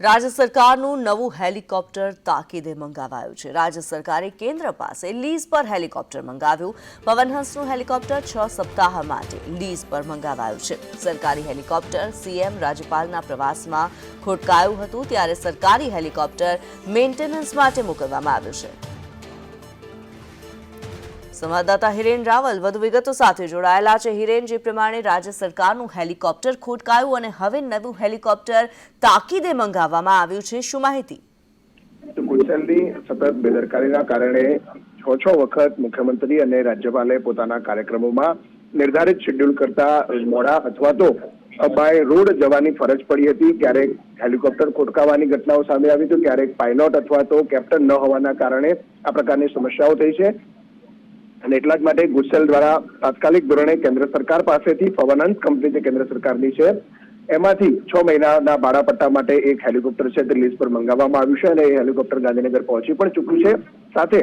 રાજ્ય સરકારનું નવું હેલિકોપ્ટર તાકીદે મંગાવાયું છે. રાજ્ય સરકારે કેન્દ્ર પાસે લીઝ પર હેલિકોપ્ટર મંગાવ્યું. પવનહંસનું હેલિકોપ્ટર છ સપ્તાહ માટે લીઝ પર મંગાવાયું છે. સરકારી હેલિકોપ્ટર સીએમ રાજ્યપાલના પ્રવાસમાં ખોટકાયું હતું, ત્યારે સરકારી હેલિકોપ્ટર મેન્ટેનન્સ માટે મોકલવામાં આવ્યું છે. સંવાદદાતા હિરેન રાવલ વધુ વિગતો સાથે જોડાયેલા છે. હિરેન, જે પ્રમાણે રાજ્ય સરકારનું હેલિકોપ્ટર ખોટકાયું અને હવે નવું હેલિકોપ્ટર તાકીદે મંગાવવામાં આવ્યું છે. શું માહિતી? ગુજસેલની સતત બેદરકારીના કારણે છ છ વખત મુખ્યમંત્રી અને રાજ્યપાલે પોતાના કાર્યક્રમોમાં નિર્ધારિત શેડ્યુલ કરતા મોડા અથવા તો બાય રોડ જવાની ફરજ પડી હતી. ક્યારેક હેલિકોપ્ટર ખોટકાવાની ઘટનાઓ સામે આવી તો ક્યારેક પાયલોટ અથવા તો કેપ્ટન ન હોવાના કારણે આ પ્રકારની સમસ્યાઓ થઈ છે. અને એટલા જ માટે ગુસેલ દ્વારા તાત્કાલિક ધોરણે કેન્દ્ર સરકાર પાસેથી પવનહંસ કંપની જે કેન્દ્ર સરકારની છે, એમાંથી છ મહિનાના ભાડાપટ્ટા માટે એક હેલિકોપ્ટર છે તે લીઝ પર મંગાવવામાં આવ્યું છે અને એ હેલિકોપ્ટર ગાંધીનગર પહોંચી પણ ચૂક્યું છે. સાથે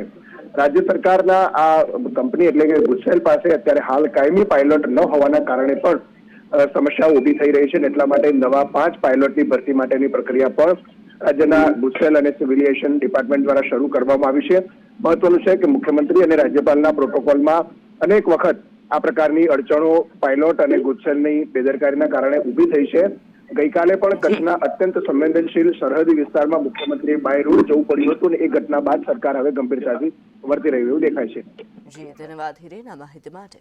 રાજ્ય સરકારના આ કંપની એટલે કે ગુસેલ પાસે અત્યારે હાલ કાયમી પાયલોટ ન હોવાના કારણે પણ સમસ્યાઓ ઊભી થઈ રહી છે એટલા માટે નવા પાંચ પાયલોટની ભરતી માટેની પ્રક્રિયા પણ રાજ્યના ગુજસેલ અને સિવિલ ડિપાર્ટમેન્ટ દ્વારા શરૂ કરવામાં આવી છે. મહત્વનું છે કે મુખ્યમંત્રી અને રાજ્યપાલના પ્રોટોકોલમાં અનેક વખત આ પ્રકારની અડચણો, પાયલોટ અને ગુજસેલની બેદરકારીના કારણે ઊભી થઈ છે. ગઈકાલે પણ કચ્છના અત્યંત સંવેદનશીલ સરહદી વિસ્તારમાં મુખ્યમંત્રીએ બાય રોડ જવું પડ્યું હતું અને એ ઘટના બાદ સરકાર હવે ગંભીરતાથી વર્તી રહ્યું એવું દેખાય છે. ધન્યવાદ હિરેન. માહિતી માટે